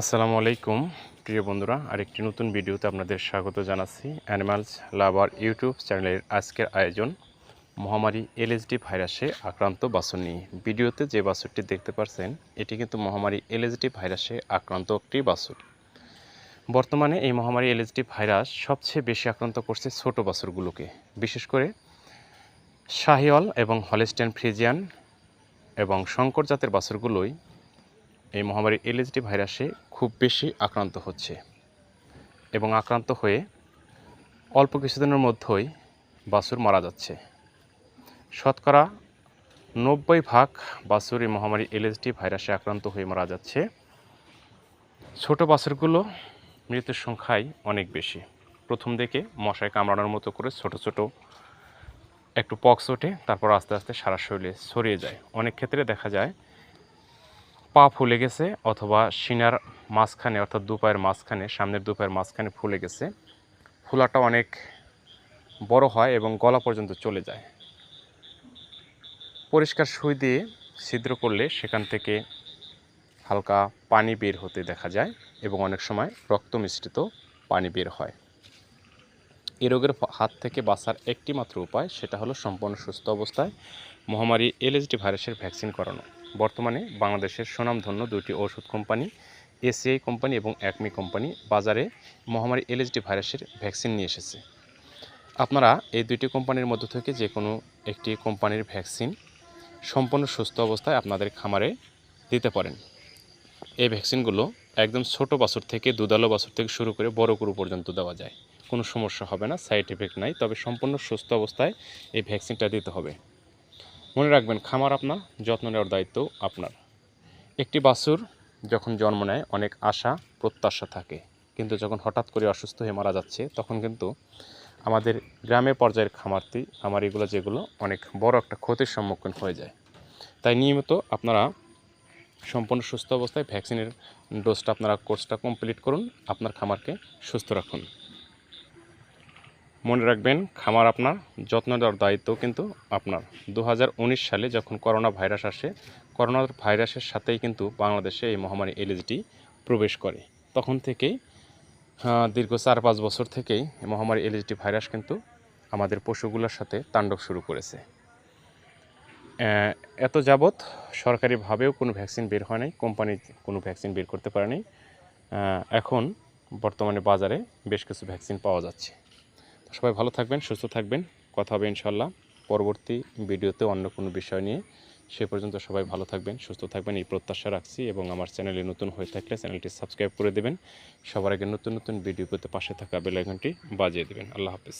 আসসালামু আলাইকুম, প্রিয় বন্ধুরা। আরেকটি নতুন ভিডিওতে আপনাদের স্বাগত জানাচ্ছি অ্যানিমালস লাভার ইউটিউব চ্যানেলের আজকের আয়োজন মহামারী এলএসডি ভাইরাসে আক্রান্ত বাছুর নিয়ে। ভিডিওতে যে বাছুরটি দেখতে পাচ্ছেন এটি কিন্তু মহামারী এলএসডি ভাইরাসে আক্রান্ত একটি বাছুর। বর্তমানে এই মহামারী এলএসডি ভাইরাস সবচেয়ে বেশি আক্রান্ত করছে ছোট বাছুরগুলোকে। বিশেষ করে শাহিওয়াল এবং হলেস্টেন ফ্রিজিয়ান এবং শঙ্কর জাতের বাছুরগুলোই এই মহামারী এলএসডি ভাইরাসে খুব বেশি আক্রান্ত হচ্ছে এবং আক্রান্ত হয়ে অল্প কিছুদিনের মধ্যেই বাছুর মারা যাচ্ছে। শতকরা নব্বই ভাগ বাছুর এই মহামারী এলএসডি ভাইরাসে আক্রান্ত হয়ে মারা যাচ্ছে। ছোট বাছুরগুলো মৃত্যুর সংখ্যাই অনেক বেশি। প্রথম দিকে মশায় কামড়ানোর মতো করে ছোট ছোট একটু পক্স ওঠে, তারপর আস্তে আস্তে সারা শরীরে ছড়িয়ে যায়। অনেক ক্ষেত্রে দেখা যায় পা ফুলে গেছে অথবা সিনার মাঝখানে, অর্থাৎ দু পায়ের মাঝখানে, সামনের দু পায়ের মাঝখানে ফুলে গেছে। ফুলাটা অনেক বড় হয় এবং গলা পর্যন্ত চলে যায়। পরিষ্কার সুই দিয়ে ছিদ্র করলে সেখান থেকে হালকা পানি বের হতে দেখা যায় এবং অনেক সময় রক্ত মিশ্রিত পানি বের হয়। এই রোগের হাত থেকে বাঁচার একটি মাত্র উপায় সেটা হলো সম্পূর্ণ সুস্থ অবস্থায় মহামারী এলএসডি ভাইরাসের ভ্যাকসিন করানো। বর্তমানে বাংলাদেশের সুনামধন্য দুটি ওষুধ কোম্পানি, এসিআই কোম্পানি এবং অ্যাকমি কোম্পানি বাজারে মহামারী এলএসডি ভাইরাসের ভ্যাকসিন নিয়ে এসেছে। আপনারা এই দুইটি কোম্পানির মধ্য থেকে যে কোনো একটি কোম্পানির ভ্যাকসিন সম্পূর্ণ সুস্থ অবস্থায় আপনাদের খামারে দিতে পারেন। এই ভ্যাকসিনগুলো একদম ছোট বাছুর থেকে দুধালো বাছুর থেকে শুরু করে বড় গরু পর্যন্ত দেওয়া যায়। কোনো সমস্যা হবে না, সাইড এফেক্ট নাই, তবে সম্পূর্ণ সুস্থ অবস্থায় এই ভ্যাকসিনটা দিতে হবে। মনে রাখবেন, খামার আপনার, যত্ন নেওয়ার দায়িত্ব আপনার। একটি বাছুর যখন জন্ম নেয়, অনেক আশা, প্রত্যাশা থাকে। কিন্তু যখন হঠাৎ করে অসুস্থ হয়ে মারা যাচ্ছে, তখন কিন্তু আমাদের গ্রামের পর্যায়ের খামারটি আমার এগুলো যেগুলো, অনেক বড় একটা ক্ষতির সম্মুখীন হয়ে যায়। তাই নিয়মিত আপনারা সম্পূর্ণ সুস্থ অবস্থায় ভ্যাকসিনের ডোজটা, আপনারা কোর্সটা কমপ্লিট করুন। আপনার খামারকে সুস্থ রাখুন। মনে রাখবেন, খামার আপনার, যত্ন দেওয়ার দায়িত্ব কিন্তু আপনার। দু হাজার উনিশ সালে যখন করোনা ভাইরাস আসে, করোনা ভাইরাসের সাথেই কিন্তু বাংলাদেশে এই মহামারী এলএসডি প্রবেশ করে। তখন থেকেই দীর্ঘ চার পাঁচ বছর থেকেই মহামারী এলএসডি ভাইরাস কিন্তু আমাদের পশুগুলোর সাথে তাণ্ডব শুরু করেছে। এত যাবৎ সরকারিভাবেও কোনো ভ্যাকসিন বের হয় নাই, কোম্পানি কোনো ভ্যাকসিন বের করতে পারেনি। এখন বর্তমানে বাজারে বেশ কিছু ভ্যাকসিন পাওয়া যাচ্ছে। সবাই ভালো থাকবেন, সুস্থ থাকবেন। কথা হবে ইনশাল্লাহ পরবর্তী ভিডিওতে অন্য কোনো বিষয় নিয়ে। সে পর্যন্ত সবাই ভালো থাকবেন, সুস্থ থাকবেন। এই প্রত্যাশা রাখছি এবং আমার চ্যানেলে নতুন হয়ে থাকলে চ্যানেলটি সাবস্ক্রাইব করে দেবেন। সবার আগে নতুন নতুন ভিডিও পেতে পাশে থাকা বেলাইকনটি বাজিয়ে দেবেন। আল্লাহ হাফেজ।